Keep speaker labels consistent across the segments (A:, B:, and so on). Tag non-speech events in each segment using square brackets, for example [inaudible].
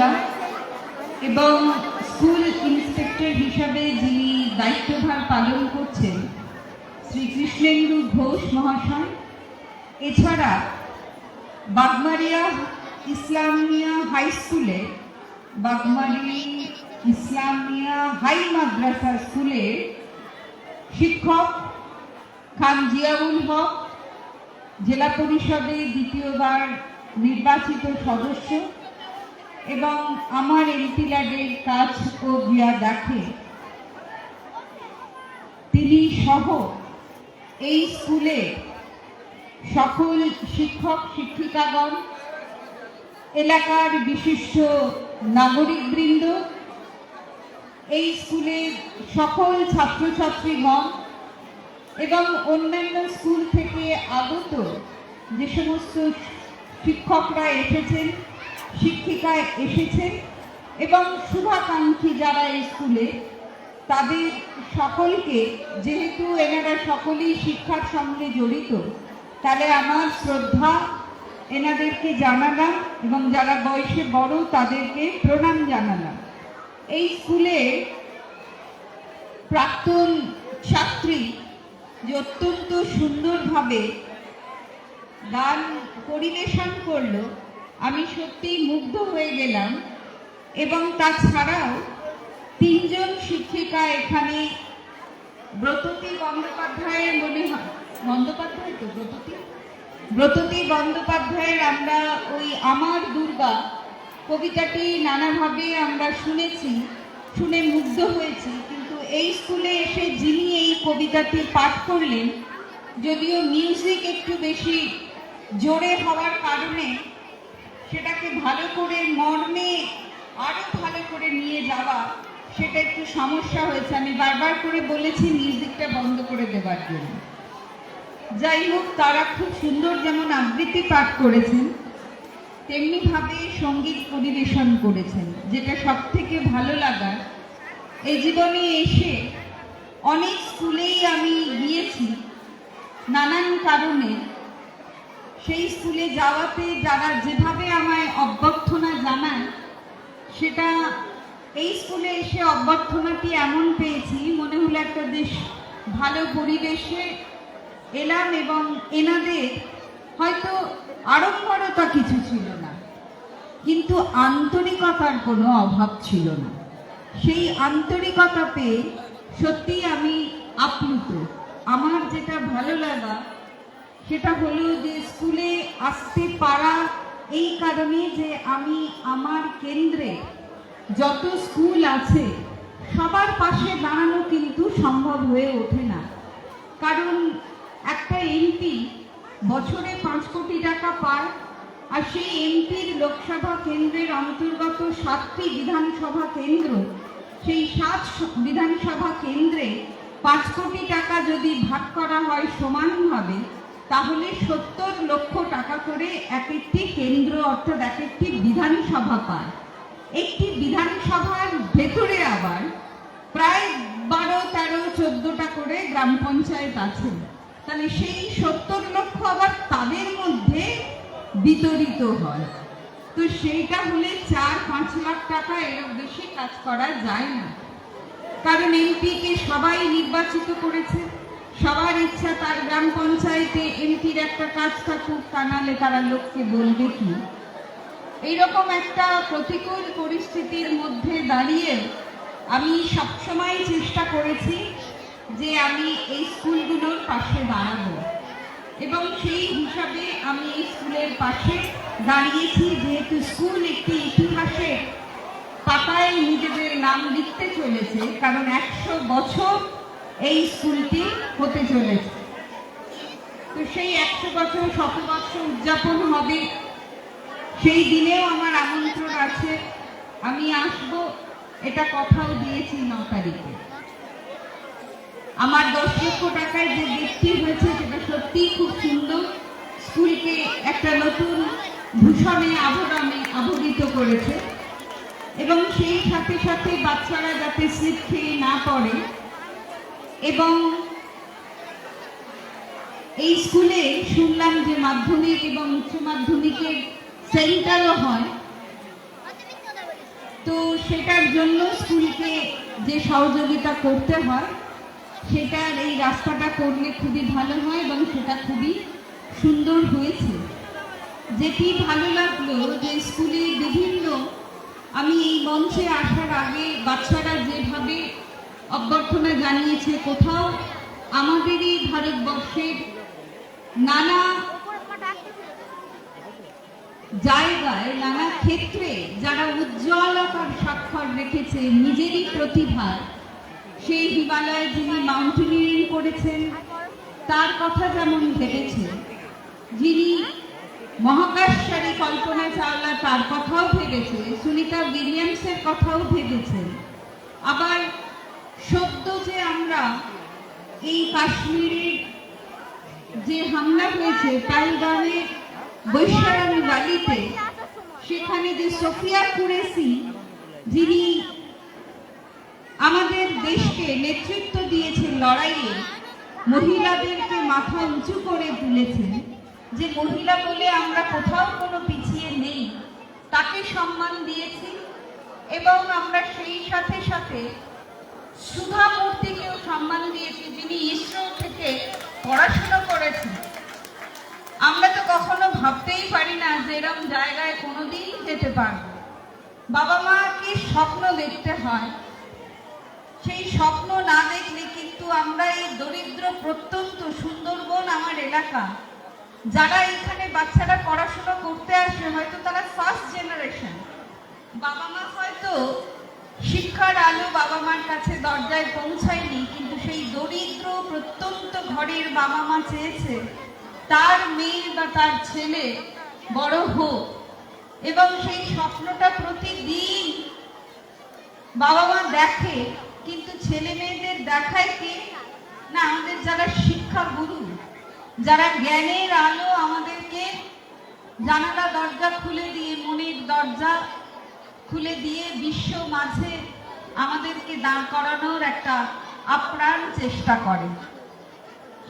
A: করলাম এবং school inspector হিসাবে যিনি দায়িত্বভার পালন করছেন, শ্রী কৃষ্ণেন্দু ঘোষ মহাশয়। এছাড়া বাগমারিয়া ইসলামিয়া হাই স্কুলে, বাগমারি ইসলামিয়া হাই মাদ্রাসা স্কুলে শিক্ষক খান জিয়াউল হক, জেলা পরিষদে দ্বিতীয়বার নির্বাচিত সদস্য। এবং আমার এমপি ল্যাডের কাজ ও গিয়া দেখে তিনি সহ এই স্কুলে সকল শিক্ষক, শিক্ষিকাগণ, এলাকার বিশিষ্ট নাগরিকবৃন্দ, এই স্কুলের সকল ছাত্রছাত্রীগণ এবং অন্যান্য স্কুল থেকে আগত যে সমস্ত শিক্ষকরা এসেছেন শিক্ষিকা এসেছেন এবং শুভাকাঙ্ক্ষী যারা এই স্কুলে, তাদের সকলকে, যেহেতু এনারা সকলেই শিক্ষার সঙ্গে জড়িত, তাহলে আমার শ্রদ্ধা এনাদেরকে জানালাম এবং যারা বয়সে বড় তাদেরকে প্রণাম জানালাম। এই স্কুলে প্রাক্তন ছাত্রী যে অত্যন্ত সুন্দরভাবে গান পরিবেশন করল আমি সত্যিই মুগ্ধ হয়ে গেলাম এবং তাছাড়াও তিনজন শিক্ষিকা এখানে ব্রততী বন্দ্যোপাধ্যায়ের মনে হয়। বন্দ্যোপাধ্যায় তো ব্রততী? ব্রততী বন্দ্যোপাধ্যায়ের আমরা ওই আমার দুর্গা কবিতাটি নানাভাবে আমরা শুনেছি, শুনে মুগ্ধ হয়েছি। কিন্তু এই স্কুলে এসে যিনি এই কবিতাটি পাঠ করলেন, যদিও মিউজিক একটু বেশি জোরে হওয়ার কারণে সেটাকে ভালো করে মর্মে আরও ভালো করে নিয়ে যাওয়া, সেটা একটু সমস্যা হয়েছে। আমি বারবার করে বলেছি মিউজিকটা বন্ধ করে দেবার জন্য। যাই হোক, তারা খুব সুন্দর যেমন আবৃত্তি পাঠ করেছেন, তেমনিভাবে সংগীত পরিবেশন করেছেন, যেটা সব থেকে ভালো লাগার। এই জীবনে এসে অনেক স্কুলেই আমি গিয়েছি, নানান কারণে সেই স্কুলে যাওয়াতে যারা যেভাবে আমায় অভ্যর্থনা জানায়, সেটা এই স্কুলে এসে অভ্যর্থনাটি এমন পেয়েছি, মনে হলো একটা বেশ ভালো পরিবেশে এলাম এবং এনাদের হয়তো আড়ম্বরতা কিছু ছিল না, কিন্তু আন্তরিকতার কোনো অভাব ছিল না। সেই আন্তরিকতা পেয়ে সত্যি আমি আপ্লুত। আমার যেটা ভালো লাগা সেটা হলো যে স্কুলে আসতে পারা এই কারণে যে আমি আমার কেন্দ্রে যত স্কুল আছে, সবার পাশে দাঁড়ানো কিন্তু সম্ভব হয়ে ওঠে না। কারণ একটা এমপি বছরে পাঁচ কোটি টাকা পায় আর সেই এমপির লোকসভা কেন্দ্রের অন্তর্গত সাতটি বিধানসভা কেন্দ্র, সেই সাত বিধানসভা কেন্দ্রে পাঁচ কোটি টাকা যদি ভাগ করা হয় সমানভাবে তাহলে সত্তর লক্ষ টাকা করে এক একটি কেন্দ্র অর্থাৎ এক একটি বিধানসভা পায়। একটি বিধানসভার ভেতরে আবার প্রায় বারো, তেরো, চোদ্দটা করে গ্রাম পঞ্চায়েত আছে। তাহলে সেই সত্তর লক্ষ আবার তাদের মধ্যে বিতরিত হয়। তো সেইটা হলে চার, পাঁচ লাখ টাকা এর বেশি কাজ করা যায় না। কারণ এমপিকে সবাই নির্বাচিত করেছে। সবার ইচ্ছা তার গ্রাম পঞ্চায়েতে এমপির একটা কাজ থাকুক, তা নাহলে তারা লোককে বলবে কি? এইরকম একটা প্রতিকূল পরিস্থিতির মধ্যে দাঁড়িয়ে আমি সবসময় চেষ্টা করেছি যে আমি এই স্কুলগুলোর পাশে দাঁড়াবো। এবং সেই হিসাবে আমি এই স্কুলের পাশে দাঁড়িয়েছি, যেহেতু স্কুল একটি ইতিহাসে পাতায় নিজেদের নাম লিখতে চলেছে, কারণ একশো বছর এই স্কুলটি হতে চলেছে। তো সেই একশো বছর শত বছর উদযাপন হবে। সেই দিনেও আমার আমন্ত্রণ আছে। আমি আসব। এটা কথাও দিয়েছি ন তারিখে। আমার দশ লক্ষ টাকায় যে বৃত্তি হয়েছে, সেটা সত্যিই খুব সুন্দর। স্কুলকে একটা নতুন ভূষণে আভরণে আবরিত করেছে। এবং সেই সাথে সাথে বাচ্চারা যাতে স্লিপ খেয়ে না পড়ে এবং এই স্কুলে শুনলাম যে মাধ্যমিক এবং উচ্চ মাধ্যমিকের সেন্টারও হয়। তো সেটার জন্য স্কুলকে যে সহযোগিতা করতে হয়, সেটার এই রাস্তাটা করলে খুবই ভালো হয় এবং সেটা খুবই সুন্দর হয়েছে। যেটি ভালো লাগল যে স্কুলে বিভিন্ন আমি এই মঞ্চে আসার আগে বাচ্চারা যেভাবে অভ্যর্থনা জানিয়েছে কোথাও আমাদেরই ভারতবর্ষের নানা জায়গায়, নানা ক্ষেত্রে যারা উজ্জ্বলতার স্বাক্ষর রেখেছে, নিজেরই প্রতিভা, সেই হিমালয়ে যিনি মাউন্টেনিয়ারিং করেছেন, তার কথা যেমন ভেবেছে, যিনি মহাকাশচারী কল্পনা চাওলা তার কথাও ভেবেছে, সুনিতা উইলিয়ামসের কথাও ভেবেছে। আবার সত্য যে আমরা এই কাশ্মীরের যে হামলা হয়েছে পালগামের বৈশালী বালিতে, সেখানে যে সোফিয়া কুরেসি যিনি আমাদের দেশকে নেতৃত্ব দিয়েছেন লড়াইয়ে, মহিলাদেরকে মাথা উঁচু করে তুলেছেন, যে মহিলা বলে আমরা কোথাও কোনো পিছিয়ে নেই, তাকে সম্মান দিয়েছি, এবং আমরা সেই সাথে সাথে সুধা মূর্তিকেও সম্মান দিয়েছি, যিনি ইসরো থেকে পড়াশোনা করেছেন। আমরা তো কখনো ভাবতেই পারি না যে এরম জায়গায় কোনোদিন যেতে পারব। বাবা মাকে স্বপ্ন দেখতে হয়? সেই স্বপ্ন না দেখলে কিন্তু আমরা এই দরিদ্র, প্রত্যন্ত সুন্দরবন আমার এলাকা, যারা এখানে বাচ্চারা পড়াশোনা করতে আসে, হয়তো তারা ফার্স্ট জেনারেশন বাবা মা হয়তো শিক্ষার আলো বাবা মার কাছে দরজায় পৌঁছায়নি, কিন্তু সেই দরিদ্র প্রত্যন্ত ঘরের বাবা মা চেয়েছে, তার মেয়ে বা তার ছেলে বড় হোক। এবং সেই স্বপ্নটা প্রতিদিন বাবা মা দেখে, কিন্তু ছেলে মেয়েদের দেখায় কে? না, আমাদের যারা শিক্ষা গুরু, যারা জ্ঞানের আলো আমাদেরকে জানালা দরজা খুলে দিয়ে, মনের দরজা খুলে দিয়ে বিশ্ব মাঝে আমাদেরকে দাঁড় করানোর একটা আপ্রাণ চেষ্টা করে।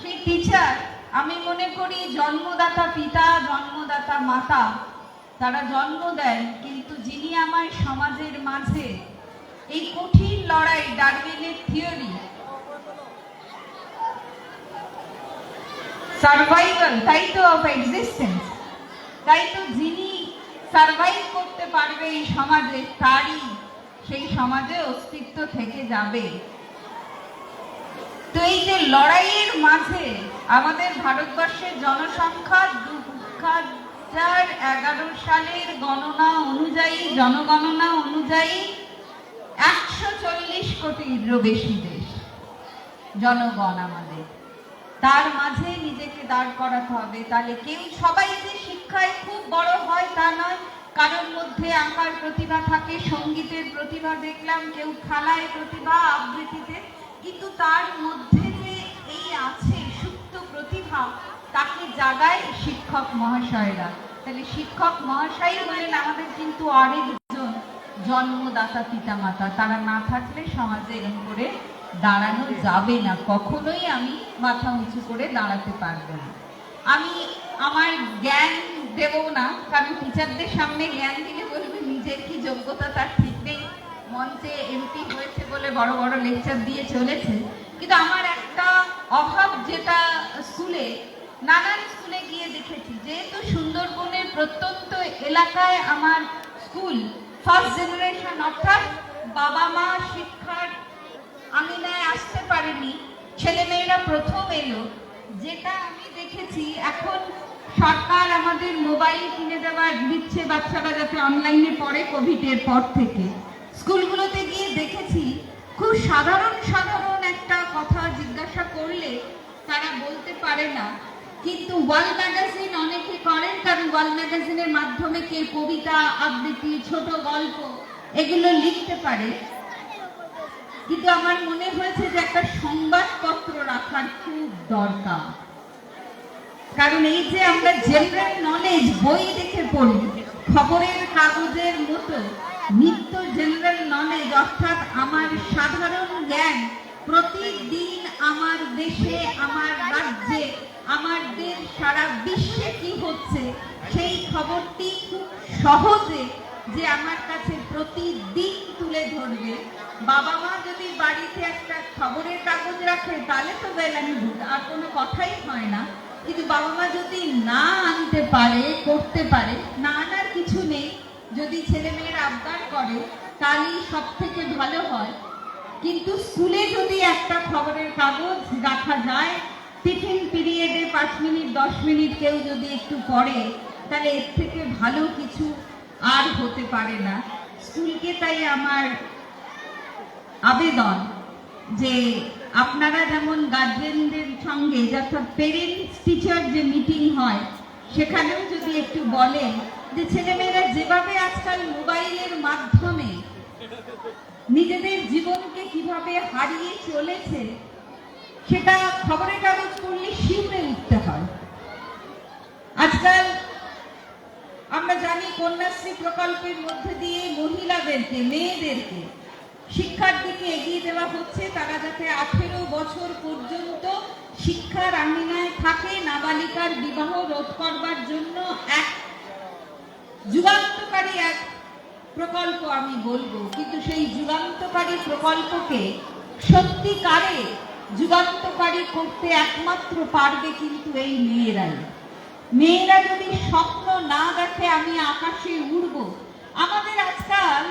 A: সেই টিচার আমি মনে করি জন্মদাতা পিতা, জন্মদাতা মাতা, তারা জন্ম দেন, কিন্তু যিনি আমার সমাজের মাঝে এই কঠিন লড়াই, ডারউইনের থিওরি সার্ভাইভাল তাই তো অফ এক্সিস্টেন্স তাই তো যিনি সার্ভাইভ করতে পারবে এই সমাজে, তারই সেই সমাজে অস্তিত্ব থেকে যাবে। তো এই যে লড়াইয়ের মাঝে আমাদের ভারতবর্ষের জনসংখ্যা দু হাজার এগারো সালের গণনা অনুযায়ী, জনগণনা অনুযায়ী একশো চল্লিশ কোটিরও বেশি দেশ, জনগণ আমাদের। তার মাঝে নিজেকে দাঁড় করাতে হবে। তাহলে কেউ সবাই যে শিক্ষায় খুব বড় হয় তা নয়। কারোর মধ্যে আঁকার প্রতিভা থাকে, সঙ্গীতের প্রতিভা দেখলাম, কেউ খেলায় প্রতিভা আবৃত্তিতে। কিন্তু তার মধ্যে যে এই আছে সুপ্ত প্রতিভা, তাকে জাগায় শিক্ষক মহাশয়রা। তাহলে শিক্ষক মহাশয় হলেন আমাদের কিন্তু আরেকজন জন্মদাতা পিতামাতা। তারা না থাকলে সমাজে এরকম করে দাঁড়ানো যাবে না। কখনোই আমি মাথা উঁচু করে দাঁড়াতে পারব না। আমি আমার জ্ঞান দেব না, কারণ টিচারদের সামনে জ্ঞান দিলে বলবে, নিজের কি যোগ্যতা তার ঠিক নেই? মঞ্চে এমপি হয়েছে বলে বড় বড় লেকচার দিয়ে চলেছে। কিন্তু আমার একটা অভাব যেটা স্কুলে, নানান স্কুলে গিয়ে দেখেছি, যেহেতু সুন্দরবনের প্রত্যন্ত এলাকায় আমার স্কুল ফার্স্ট জেনারেশন অর্থাৎ বাবা মা শিক্ষার আঙিনায় আসতে পারেনি। ছেলেমেয়েরা প্রথম এলো। যেটা আমি দেখেছি, এখন সরকার আমাদের মোবাইল কিনে দেওয়ার দিচ্ছে বাচ্চারা যাতে অনলাইনে পড়ে কোভিডের পর থেকে। স্কুলগুলোতে গিয়ে দেখেছি, খুব সাধারণ সাধারণ একটা কথা জিজ্ঞাসা করলে তারা বলতে পারে না। কিন্তু ওয়াল ম্যাগাজিন অনেকে করেন, কারণ ওয়াল ম্যাগাজিনের মাধ্যমে কে কবিতা, আবৃত্তি, ছোট গল্প, এগুলো লিখতে পারে। কিন্তু আমার মনে হয়েছে যে একটা সংবাদপত্র রাখার খুব দরকার। কারণ এই যে আমরা জেনারেল নলেজ বই দেখে পড়ি, খবরের কাগজের মতো, নিত্য জেনারেল নলেজ অর্থাৎ আমার সাধারণ জ্ঞান প্রতিদিন আমার দেশে, আমার রাজ্যে আমার দেশ সারা বিশ্বে কি হচ্ছে, সেই খবরটি খুব সহজে যে আমার কাছে প্রতিদিন তুলে ধরবে। বাবা মা যদি বাড়িতে একটা খবরের কাগজ রাখে, তাহলে তো বেল আমি আর কোনো কথাই হয় না। কিন্তু বাবা মা যদি না আনতে পারে, করতে পারে, না আনার কিছু নেই, যদি ছেলে মেয়ের আবদার করে, তাহলেই সব থেকে ভালো হয়। কিন্তু স্কুলে যদি একটা খবরের কাগজ রাখা যায়, টিফিন পিরিয়ডে পাঁচ মিনিট, দশ মিনিট কেউ যদি একটু পড়ে, তাহলে এর থেকে ভালো কিছু আর হতে পারে না। স্কুলকে তাই আমার আবেদন যে আপনারা যেমন গার্জেনদের সঙ্গে অর্থাৎ পেরেন্টস টিচার যে মিটিং হয়, সেখানেও যদি একটু বলেন যে ছেলেমেয়েরা যেভাবে আজকাল মোবাইলের মাধ্যমে নিজেদের জীবনকে কীভাবে হারিয়ে চলেছে, সেটা খবরের কাগজ পড়লে শিউরে উঠতে হয়। আজকাল আমরা জানি কন্যাশ্রী প্রকল্পের মধ্যে দিয়ে মহিলাদেরকে, মেয়েদেরকে শিক্ষার দিকে এগিয়ে দেওয়া হচ্ছে। তারা যাতে আঠেরো বছর পর্যন্ত শিক্ষার আঙিনায় থাকে, নাবালিকার বিবাহ রোধ করবার জন্য এক যুগান্তকারী এক প্রকল্প আমি বলব। কিন্তু সেই যুগান্তকারী প্রকল্পকে সত্যিকারে যুগান্তকারী করতে একমাত্র পারবে কিন্তু এই মেয়েরাই। মেয়েরা যদি স্বপ্ন না দেখে আমি আকাশে উড়ব, আমাদের আজকাল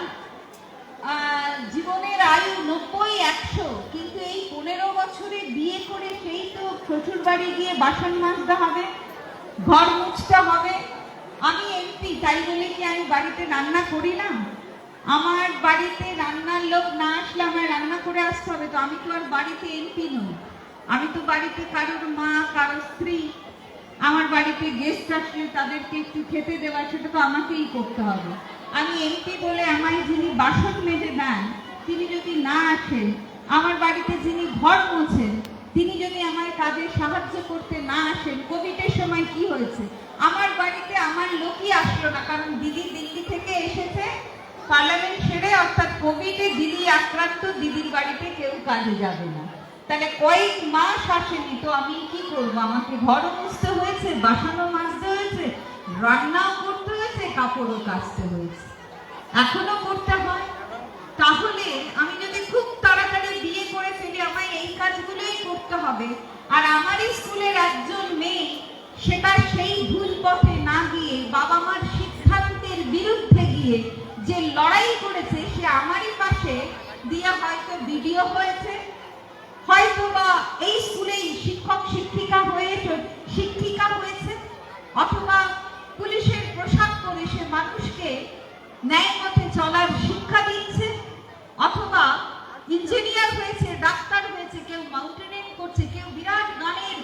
A: জীবনের আয়ু নব্বই, একশো, কিন্তু এই পনেরো বছরে বিয়ে করে সেই তো শ্বশুর বাড়ি গিয়ে বাসন মাজতে হবে, ঘর মুছতে হবে। আমি এমপি, তাই বলে কি আমি বাড়িতে রান্না করি না? আমার বাড়িতে রান্নার লোক না আসলে আমায় রান্না করে আসতে হবে, তো আমি তো আর বাড়িতে এমপি নই। আমি তো বাড়িতে কারোর মা, কারোর স্ত্রী আমার বাড়িতে গেস্ট আসলে তাদেরকে একটু খেতে দেওয়া, সেটা তো আমাকেই করতে হবে। আমি এমপি বলে আমায় যিনি বাসন মেজে দেন, তিনি যদি না আসেন, আমার বাড়িতে যিনি ঘর মোছেন, তিনি যদি আমায় কাজে সাহায্য করতে না আসেন, কোভিডের সময় কি হয়েছে? আমার বাড়িতে আমার লোকই আসলো না, কারণ দিদি দিল্লি থেকে এসেছে, পার্লামেন্ট সেরে অর্থাৎ কোভিডে দিদি আক্রান্ত দিদির বাড়িতে কেউ কাজে যাবে না। তাহলে কয়েক মাস আসেনি, তো আমি কি করব? আমাকে ঘরও মুছতে হয়েছে বাসানো মাজতে হয়েছে, রান্নাও করতে হয়েছে, কাপড়ও কাচতে হয়েছে। এখনও করতে হয়। তাহলে আমি যদি খুব তাড়াতাড়ি বিয়ে করে ফেলি, আমায় এই কাজগুলোই করতে হবে। আর আমারই স্কুলের একজন মেয়ে সেটা সেই ভুল পথে না গিয়ে বাবা মার সিদ্ধান্তের বিরুদ্ধে গিয়ে যে লড়াই করেছে, সে আমারই পাশে, দিয়ে হয়তো ভিডিও হয়েছে হয়তো বা এই স্কুলেই শিক্ষক শিক্ষিকা হয়ে শিক্ষিকা হয়েছে, অথবা পুলিশের পোশাক পরে সে মানুষকে ন্যায় পথে চলার শিক্ষা দিচ্ছে, অথবা ইঞ্জিনিয়ার হয়েছে, ডাক্তার হয়েছে, কেউ মাউন্টেনিং করছে, কেউ বিরাট গানের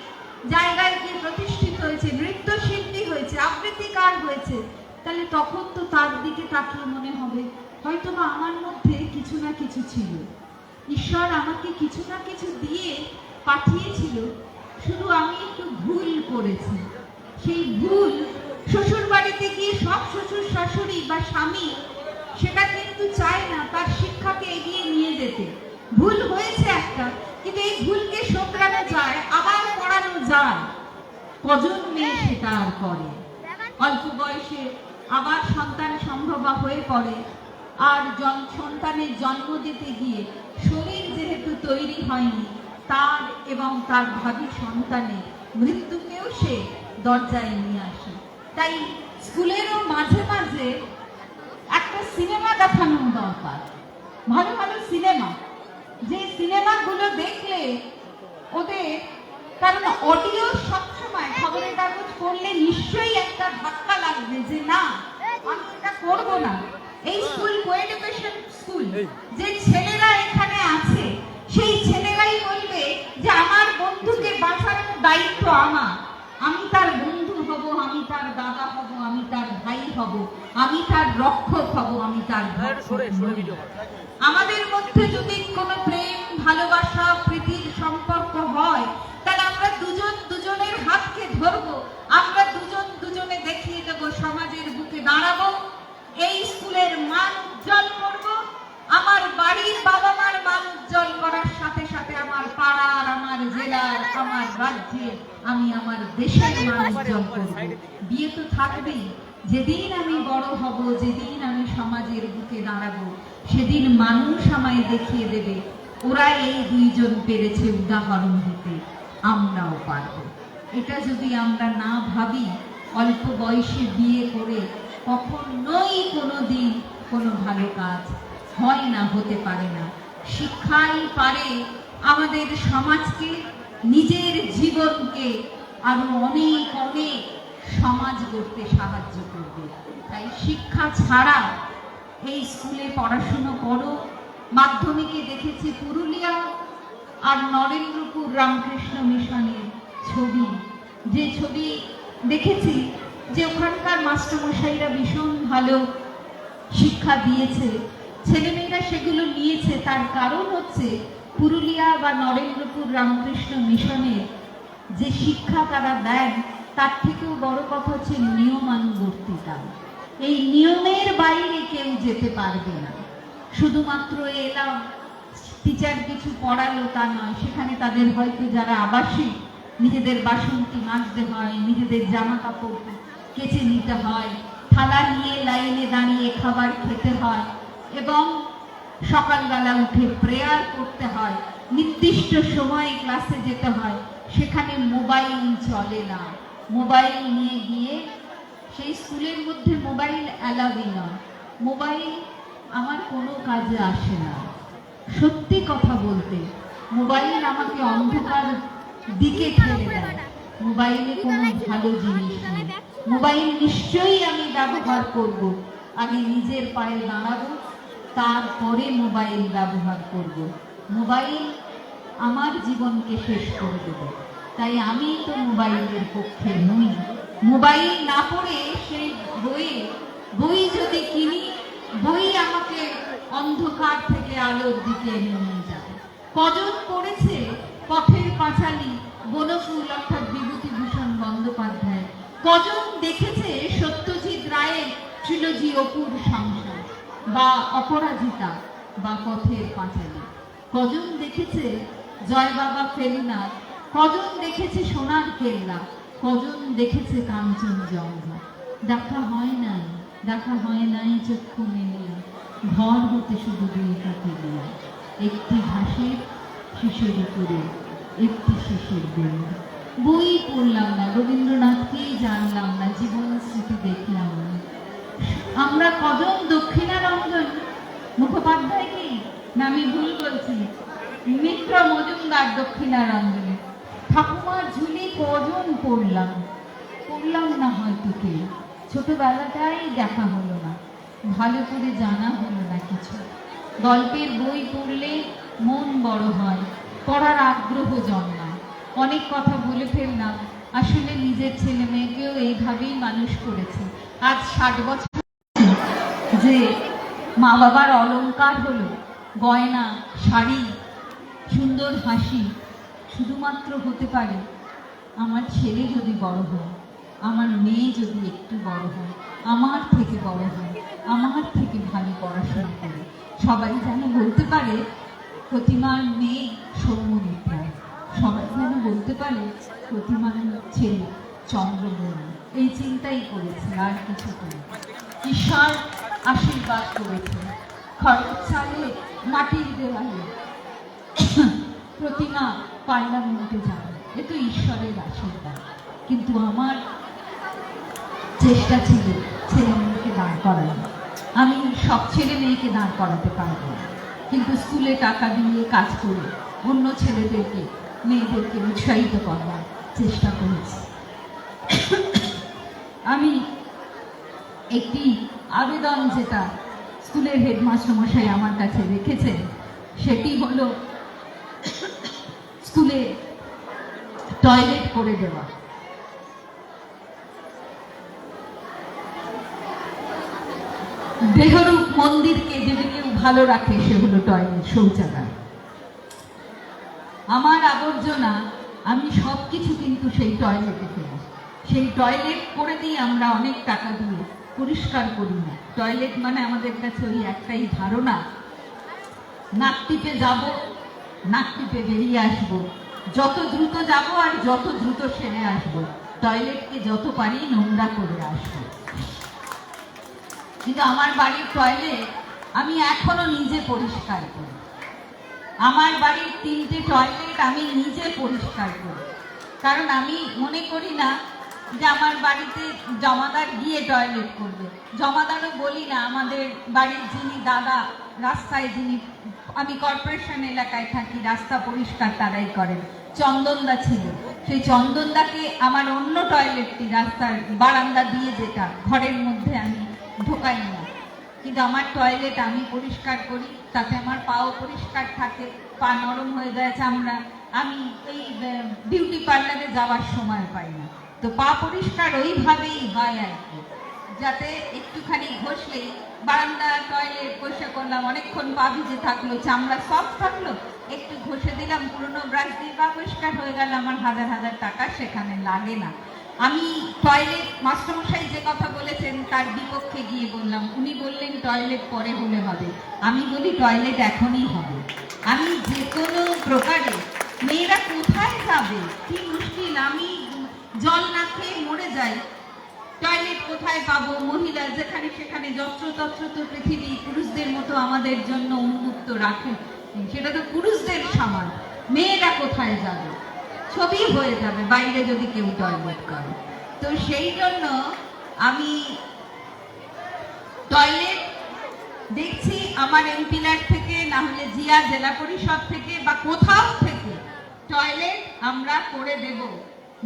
A: জায়গায় গিয়ে প্রতিষ্ঠিত হয়েছে, নৃত্যশিল্পী হয়েছে, আবৃত্তিকার হয়েছে, তাহলে তখন তো তার দিকে তাকিয়ে মনে হবে হয়তো বা আমার মধ্যে কিছু না কিছু ছিল। ঈশ্বর আমাকে কিছু না কিছু দিয়ে পাঠিয়েছিল। শুধু আমি একটু ভুল করেছি। সেই ভুল শ্বশুর বাড়িতে গিয়ে সব শ্বশুর শাশুড়ি বা স্বামী সেটা কিন্তু চায় না, তার শিক্ষাকে এগিয়ে নিয়ে যেতে। ভুল হয়েছে একটা, কিন্তু এই ভুলকে শোধরানো যায়, আবার পড়ানো যায়। কজন মেয়ে সেটা আর করে। অল্প বয়সে আবার সন্তান সম্ভবা হয়ে পড়ে, আর সন্তানের জন্ম দিতে গিয়ে শরীর যেহেতু তৈরি হয়নি তার এবং তার ভাবি সন্তানের মৃত্যুকেও সে দরজায় নিয়ে আসে। তাই স্কুলেরও মাঝে মাঝে একটা সিনেমা দেখানো দরকার। ভালো ভালো সিনেমা। যে সিনেমাগুলো দেখলে ওদের কারণ অডিও সবসময় খবরের কাগজ পড়লে নিশ্চয়ই একটা ধাক্কা লাগবে যে না আমি এটা করব না। এই স্কুল কোএডুকেশন স্কুল যে ছেলেরা এখানে আছে সেই ছেলেরাই বলবে যে আমার বন্ধুকে বাঁচানোর দায়িত্ব আমার। আমি তার বন্ধু হব আমি তার দাদা হব আমি তার ভাই হব আমি তার রক্ষক হব আমি তার আমাদের মধ্যে যদি কোনো প্রেম ভালোবাসা প্রীতির সম্পর্ক হয় তাহলে আমরা দুজন দুজনের হাতকে ধরবো। আমরা দুজন দুজনে দেখিয়ে দেব সমাজের বুকে দাঁড়াবো। এই স্কুলের মান উজ্জ্বল করব। আমার বাড়ির বাবা মার মান উজ্জ্বল করার সাথে সাথে আমার পাড়ার আমার জেলার আমার রাজ্যের আমি আমার দেশের মান করব। বিয়ে তো থাকবেই। যেদিন আমি বড় হব যেদিন আমি সমাজের বুকে দাঁড়াবো সেদিন মানুষ আমায় দেখিয়ে দেবে ওরা এই দুইজন পেরেছে উদাহরণ দিতে আমরাও পারব। এটা যদি আমরা না ভাবি অল্প বয়সে বিয়ে করে কখনোই কোনো দিন কোনো ভালো কাজ হয় না হতে পারে না। শিক্ষাই পারে আমাদের সমাজকে, নিজের জীবনকে আরও অনেক অনেক সমাজ গড়তে সাহায্য করবে। তাই শিক্ষা ছাড়া এই স্কুলে পড়াশুনো করো। মাধ্যমিকে দেখেছি পুরুলিয়া আর নরেন্দ্রপুর রামকৃষ্ণ মিশনের ছবি। যে ছবি দেখেছি যে ওখানকার মাস্টারমশাইরা ভীষণ ভালো শিক্ষা দিয়েছে। ছেলেমেয়েরা সেগুলো নিয়েছে। তার কারণ হচ্ছে পুরুলিয়া বা নরেন্দ্রপুর রামকৃষ্ণ মিশনের যে শিক্ষা তারা দেন, তার থেকেও বড় কথা হচ্ছে নিয়মানুবর্তিতা। এই নিয়মের বাইরে কেউ যেতে পারবে না। শুধুমাত্র এলাম, টিচার কিছু পড়ালো তা নয়, সেখানে তাদের হয়তো যারা আবাসিক, নিজেদের বাসন্তী মাজতে হয়, নিজেদের জামা কাপড় কেচে নিতে হয়, থালা নিয়ে লাইনে দাঁড়িয়ে খাবার খেতে হয়, এবং সকালবেলা উঠে প্রেয়ার করতে হয়। নির্দিষ্ট সময়ে ক্লাসে যেতে হয়। সেখানে মোবাইল চলে না। মোবাইল নিয়ে গিয়ে সেই স্কুলের মধ্যে মোবাইল অ্যালাউই নয়। মোবাইল আমার কোনো কাজে আসে না। সত্যি কথা বলতে মোবাইল আমাকে অন্ধকার দিকে ঠেলে দেয়। মোবাইলে কোনো ভালো জিনিস নেই। মোবাইল নিশ্চয়ই আমি ব্যবহার করব। আমি নিজের পায়ে দাঁড়াবো। তারপরে মোবাইল ব্যবহার করব। মোবাইল আমার জীবনকে শেষ করে দেবে। তাই আমি তো মোবাইলের পক্ষে নই। মোবাইল না পড়ে সেই বইয়ে, বই যদি কিনি, বই আমাকে অন্ধকার থেকে আলোর দিকে নিয়ে যাবে কজন পড়েছে পথের পাঁচালী, বনফুল অর্থাৎ বিভূতিভূষণ বন্দ্যোপাধ্যায়? কজন দেখেছে সত্যজিৎ রায়ের ট্রিলজি অপুর সংসার বা অপরাজিতা বা পথের পাঁচালী। কজন দেখেছে জয় বাবা ফেলুনাথ কজন দেখেছে সোনার কেল্লা? কজন দেখেছে কাঞ্চনজঙ্ঘা দেখা হয় নাই, দেখা হয় নাই চক্ষু মেলিয়া। ঘর হতে শুধু দুই কাটিলিয়া একটি ঘাসের শিশুর উপরে, একটি শিশুর বেল বই পড়লাম না, রবীন্দ্রনাথকেই জানলাম না, জীবন স্মৃতি দেখলাম না। আমরা কজন দক্ষিণারঞ্জন মুখোপাধ্যায় কি? না, আমি ভুল বলছি। মিত্র মজুমদার দক্ষিণারঞ্জনে ঠাকুমার ঝুলি কজন পড়লাম? পড়লাম না হয়তো কে ছোটবেলাটাই দেখা হলো না। ভালো করে জানা হলো না কিছু। গল্পের বই পড়লে মন বড় হয়। পড়ার আগ্রহ জন্মায়। অনেক কথা বলে ফেললাম। আসলে নিজের ছেলে মেয়েকেও এইভাবেই মানুষ করেছে। আজ ষাট বছর যে মা বাবার অলংকার হলো, গয়না, শাড়ি, সুন্দর হাসি, শুধুমাত্র হতে পারে আমার ছেলে যদি বড় হয়, আমার মেয়ে যদি একটু বড় হয়, আমার থেকে বড় হয়, আমার থেকে ভালো পড়াশোনা করে। সবাই যেন বলতে পারে, প্রতিমার মেয়ে সৌম্যমিত্রা সবাই যেন বলতে পারে, প্রতিমার ছেলে চন্দ্রমণি। এই চিন্তাই করেছে আর কিছু করে ঈশ্বর আশীর্বাদ করেছে। খড়ের চালে মাটির দেওয়ালে [coughs] প্রতিমা পার্লামেন্টে যাবে এ তো ঈশ্বরের আশীর্বাদ। কিন্তু আমার চেষ্টা ছিল ছেলে মেয়েকে দাঁড় করানো। আমি সব ছেলে মেয়েকে দাঁড় করাতে পারব কিন্তু স্কুলে টাকা দিয়ে কাজ করে অন্য ছেলেদেরকে, মেয়েদেরকে উৎসাহিত করবার চেষ্টা করেছি। [coughs] আমি একটি আবেদন যেটা স্কুলের হেডমাস্টার মশাই আমার কাছে রেখেছেন, সেটি হলো স্কুলে টয়লেট করে দেওয়া। দেহরূপ মন্দিরকে যদি কেউ ভালো রাখে, সে হলো টয়লেট শৌচাগার। আমার আবর্জনা, আমি সব কিছু কিন্তু সেই টয়লেটে ফেলি। সেই টয়লেট করে দিয়ে আমরা অনেক টাকা দিয়ে পরিষ্কার করি না। টয়লেট মানে আমাদের কাছে ওই একটাই ধারণা। নাক টিপে যাব, নাক টিপে বেরিয়ে আসব। যত দ্রুত যাব আর যত দ্রুত সেরে আসব। টয়লেটকে যত পারি নোংরা করে আসব। কিন্তু আমার বাড়ির টয়লেট আমি এখনও নিজে পরিষ্কার করি। আমার বাড়ির তিনটে টয়লেট আমি নিজে পরিষ্কার করি। কারণ আমি মনে করি না যে আমার বাড়িতে জমাদার গিয়ে টয়লেট করবে। জমাদারও বলি না, আমাদের বাড়ির যিনি দাদা, রাস্তায় যিনি, আমি কর্পোরেশন এলাকায় থাকি, রাস্তা পরিষ্কার তারাই করেন। চন্দনদা ছিল। সেই চন্দনদাকে আমার অন্য টয়লেটটি রাস্তার বারান্দা দিয়ে যেটা, ঘরের মধ্যে আমি ঢোকাই না। কিন্তু আমার টয়লেট আমি পরিষ্কার করি, তাতে আমার পাও পরিষ্কার থাকে, পা নরম হয়ে যায়, চামড়া। আমি এই বিউটি পার্লারে যাওয়ার সময় পাই না। তো পা পরিষ্কার ওইভাবেই হয় আর কি। যাতে একটুখানি ঘষলেই বারান্দা, টয়লেট পরিষ্কার করলাম অনেকক্ষণ পা ভিজে থাকল, চামড়া সফট থাকল, একটু ঘষে দিলাম, পুরনো ব্রাশ দিয়ে পা পরিষ্কার হয়ে গেল, আমার হাজার হাজার টাকা সেখানে লাগে না। আমি টয়লেট মাস্টারমশাই যে কথা বলেছেন, তার বিপক্ষে গিয়ে বললাম, উনি বললেন টয়লেট পরে হলে হবে। আমি বলি টয়লেট এখনই হবে। আমি যে কোনো প্রকারে, মেয়েরা কোথায় যাবে? কি মুশকিল, আমি জল না খেয়ে মরে যায়। টয়লেট কোথায় পাবো? মহিলা, যেখানে সেখানে যত্রতত্র তো পৃথিবী, পুরুষদের মতো আমাদের জন্য উন্মুক্ত রাখে। সেটা তো পুরুষদের সামান মেয়েরা কোথায় যাবে? ছবি হয়ে যাবে, বাইরে যদি কেউ টয়লেট করে। তো সেই জন্য আমি টয়লেট দেখছি আমার এমপিলার থেকে, না হলে জিয়া জেলা পরিষদ থেকে, বা কোথাও থেকে টয়লেট আমরা করে দেব।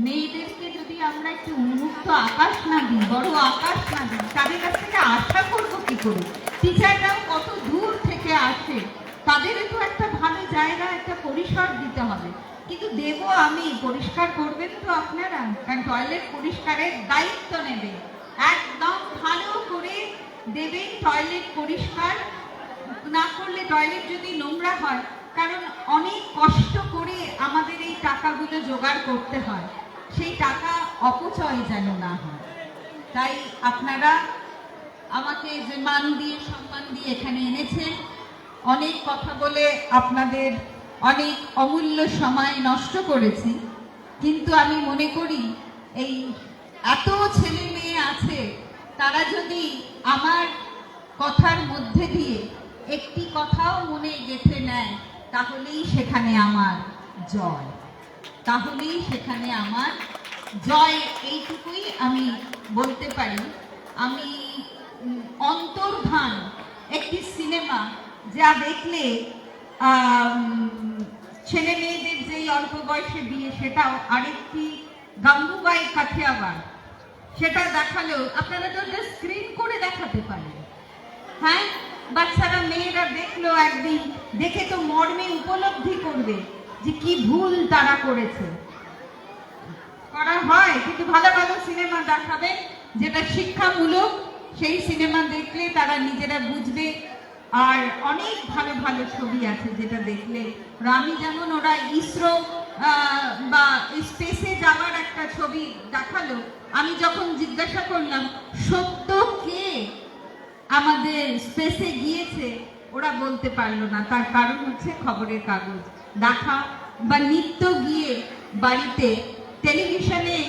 A: মেয়েদেরকে যদি আমরা একটু উন্মুক্ত আকাশ না দিই, বড় আকাশ না দিই, তাদের কাছ থেকে আশা করব কি করে? টিচাররাও কত দূর থেকে আসে তাদেরও তো একটা ভালো জায়গা, একটা পরিসর দিতে হবে। কিন্তু দেব আমি, পরিষ্কার করবেন তো আপনারা? কারণ টয়লেট পরিষ্কারের দায়িত্ব নেবে একদম ভালো করে দেবেন টয়লেট পরিষ্কার। না করলে টয়লেট যদি নোংরা হয়, কারণ অনেক কষ্ট করে আমাদের এই টাকাগুলো জোগাড় করতে হয়। সেই টাকা অপচয় যেন না হয়। তাই আপনারা আমাকে যে মান দিয়ে, সম্মান দিয়ে এখানে এনেছেন, অনেক কথা বলে আপনাদের অনেক অমূল্য সময় নষ্ট করেছি, কিন্তু আমি মনে করি এই এত ছেলে মেয়ে আছে, তারা যদি আমার কথার মধ্যে দিয়ে একটি কথাও মনে গেঁথে নেয়, তাহলেই সেখানে আমার জয়। তাহলেই সেখানে আমার জয় এইটুকুই আমি বলতে পারি। আমি অন্তর্ধান একটি সিনেমা যা দেখলে ছেলে মেয়েদের যেই অল্প বয়সে বিয়ে, সেটাও আরেকটি গাম্বুবাই কাঠিয়াবার সেটা দেখালেও আপনারা তো স্ক্রিন করে দেখাতে পারেন। হ্যাঁ? বাচ্চারা, মেয়েরা দেখল একদিন, দেখে তো মর্মে উপলব্ধি করবে। যে কি ভুল তারা করেছে। করা হয়, কিন্তু ভালো ভালো সিনেমা দেখাবে, যেটা শিক্ষামূলক, সেই সিনেমা দেখলে তারা নিজেরা বুঝবে। আর অনেক ভালো ভালো ছবি আছে যেটা দেখলে। আমি যেমন ওরা ইসরো বা স্পেসে যাওয়ার একটা ছবি দেখাল। আমি যখন জিজ্ঞাসা করলাম, সত্য কে আমাদের স্পেসে গিয়েছে? ওরা বলতে পারল না। তার কারণ হচ্ছে খবরের কাগজ। দেখা বা নিত্য গিয়ে বাড়িতে টেলিভিশনে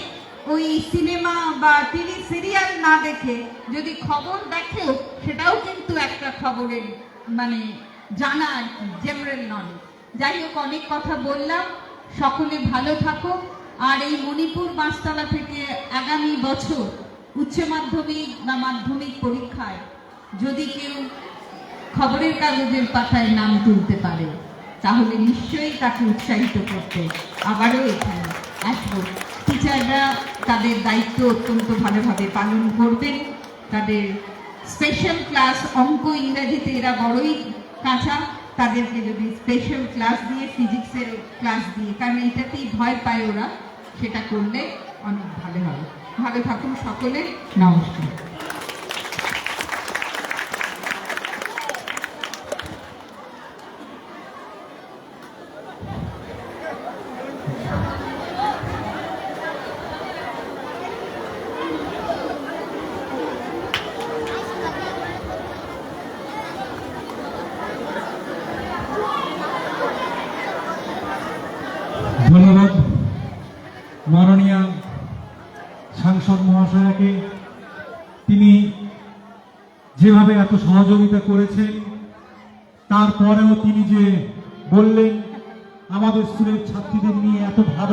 A: ওই সিনেমা বা টিভি সিরিয়াল না দেখে যদি খবর দেখেও সেটাও কিন্তু একটা খবরের মানে জানা জেনারেল নলেজ যাই হোক, অনেক কথা বললাম। সকলে ভালো থাকো। আর এই মণিপুর পাঁচতলা থেকে আগামী বছর উচ্চ মাধ্যমিক বা মাধ্যমিক পরীক্ষায় যদি কেউ খবরের কাগজের পাতায় নাম তুলতে পারে, তাহলে নিশ্চয়ই তাকে উৎসাহিত করতে। আবারও এখানে আসব। টিচাররা তাদের দায়িত্ব অত্যন্ত ভালোভাবে পালন করবেন। তাদের স্পেশাল ক্লাস অঙ্ক ইংরাজিতে এরা বড়ই কাঁচা। তাদেরকে যদি স্পেশাল ক্লাস দিয়ে ফিজিক্সের ক্লাস দিয়ে, কারণ এইটাতেই ভয় পায় ওরা, সেটা করলে অনেক ভালো হবে। ভালো থাকুন সকলে। নমস্কার।
B: যেভাবে এত সহযোগিতা করেছেন তারপরেও তিনি যে বললেন আমাদের স্কুলের ছাত্রীদের নিয়ে এত ভাবলেন